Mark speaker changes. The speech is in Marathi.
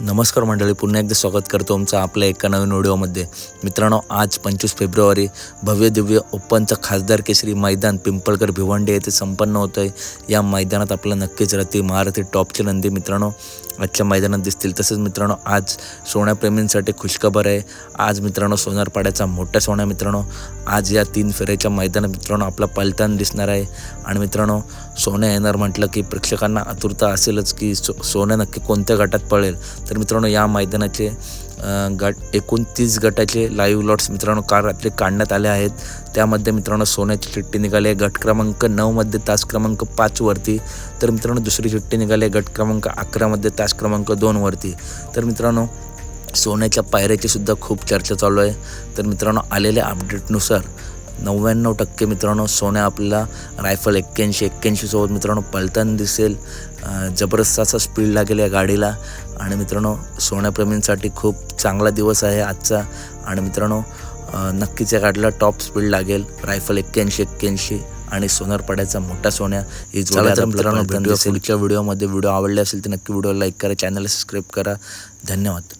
Speaker 1: नमस्कार मंडळी पुन्हा एकदा स्वागत करतो तुमचं आपल्या एका नवीन व्हिडिओमध्ये. मित्रांनो आज पंचवीस फेब्रुवारी भव्य दिव्य ओपनचं खासदार केसरी मैदान पिंपळकर भिवंडी येथे संपन्न होतं आहे या मैदानात आपल्याला नक्कीच राहते महारथी टॉपची नंदी मित्रांनो आजच्या मैदानात दिसतील. तसेच मित्रांनो आज सोन्याप्रेमींसाठी खुशखबर आहे. आज मित्रांनो सोनारपाड्याचा मोठा सोन्या मित्रांनो. आज या तीन फेऱ्याच्या मैदानात मित्रांनो आपला पलतान दिसणार आहे. आणि मित्रांनो सोन्या येणार म्हटलं की प्रेक्षकांना आतुरता असेलच की सो सोन्या नक्की कोणत्या गटात पळेल. तर मित्रांनो या मैदानाचे गट एकोणतीस गटाचे लाईव्ह लॉट्स मित्रांनो काल रात्री काढण्यात आले आहेत. त्यामध्ये मित्रांनो सोन्याची चिठ्ठी निघाली आहे. गट क्रमांक नऊमध्ये तास क्रमांक पाचवरती तर मित्रांनो दुसरी चिठ्ठी निघाली आहे. गट क्रमांक अकरामध्ये तास क्रमांक दोनवरती तर मित्रांनो सोन्याच्या पायऱ्याची सुद्धा खूप चर्चा चालू आहे. तर मित्रांनो आलेल्या अपडेटनुसार नव्याण्णव टक्के मित्रांनो सोन्या आपल्याला रायफल एक्क्याऐंशी एक्क्याऐंशीसोबत मित्रांनो पलताना दिसेल. जबरदस्त असा स्पीड लागेल या गाडीला. आणि मित्रांनो सोन्याप्रेमींसाठी खूप चांगला दिवस आहे आजचा. आणि मित्रांनो नक्कीच या गाडीला टॉप स्पीड लागेल. रायफल एक्क्याऐंशी एक्क्याऐंशी आणि सोनारपाड्याचा मोठा सोन्या. ही जोडी मित्रांनो पुढच्या व्हिडिओमध्ये व्हिडिओ आवडले असेल तर नक्की व्हिडिओ लाईक करा चॅनलला सबस्क्राईब करा. धन्यवाद.